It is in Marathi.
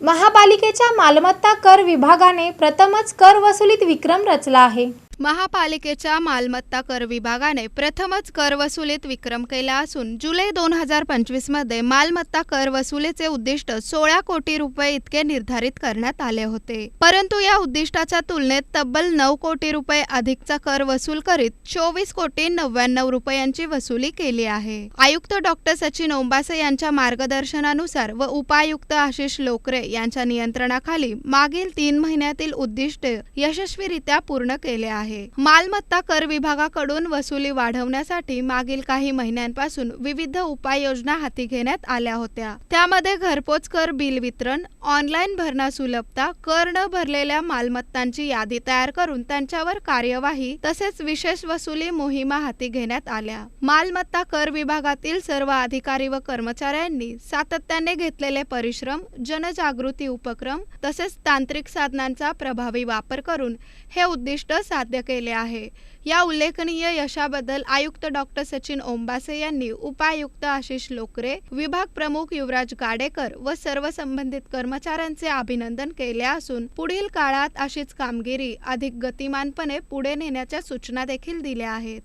महापालिकेच्या मालमत्ता कर विभागाने प्रथमच कर वसुलीत विक्रम रचला आहे. महापालिकेच्या मालमत्ता कर विभागाने प्रथमच कर वसुलीत विक्रम केला असून जुलै दोन हजार पंचवीसमध्ये मालमत्ता कर वसुलीचे उद्दिष्ट सोळा कोटी रुपये इतके निर्धारित करण्यात आले होते. परंतु या उद्दिष्टाच्या तुलनेत तब्बल नऊ कोटी रुपये अधिकचा कर वसूल करीत चोवीस कोटी नव्याण्णव रुपयांची वसुली केली आहे. आयुक्त डॉक्टर सचिन ओंबासे यांच्या मार्गदर्शनानुसार व उपायुक्त आशिष लोकरे यांच्या नियंत्रणाखाली मागील तीन महिन्यातील उद्दिष्ट यशस्वीरित्या पूर्ण केले आहे मालमत्ता कर विभागाकडून वसुली वाढवण्यासाठी मागील काही महिन्यांपासून विविध उपाययोजना हाती घेण्यात आल्या होत्या. त्यामध्ये घरपोच कर बिल वितरण ऑनलाईन भरणा सुलभता कर न भरलेल्या मालमत्तांची यादी तयार करून त्यांच्यावर कार्यवाही तसेच विशेष वसुली मोहिमा हाती घेण्यात आल्या. मालमत्ता कर विभागातील सर्व अधिकारी व कर्मचाऱ्यांनी सातत्याने घेतलेले परिश्रम जनजागृती उपक्रम तसेच तांत्रिक साधनांचा प्रभावी वापर करून हे उद्दिष्ट साध्य केले आहे. या उल्लेखनीय यशाबद्दल आयुक्त डॉक्टर सचिन ओंबासे यांनी उपायुक्त आशिष लोकरे विभाग प्रमुख युवराज गाडेकर व सर्व संबंधित कर्मचाऱ्यांचे अभिनंदन केले असून पुढील काळात अशीच कामगिरी अधिक गतिमानपणे पुढे नेण्याच्या सूचना देखील दिल्या आहेत.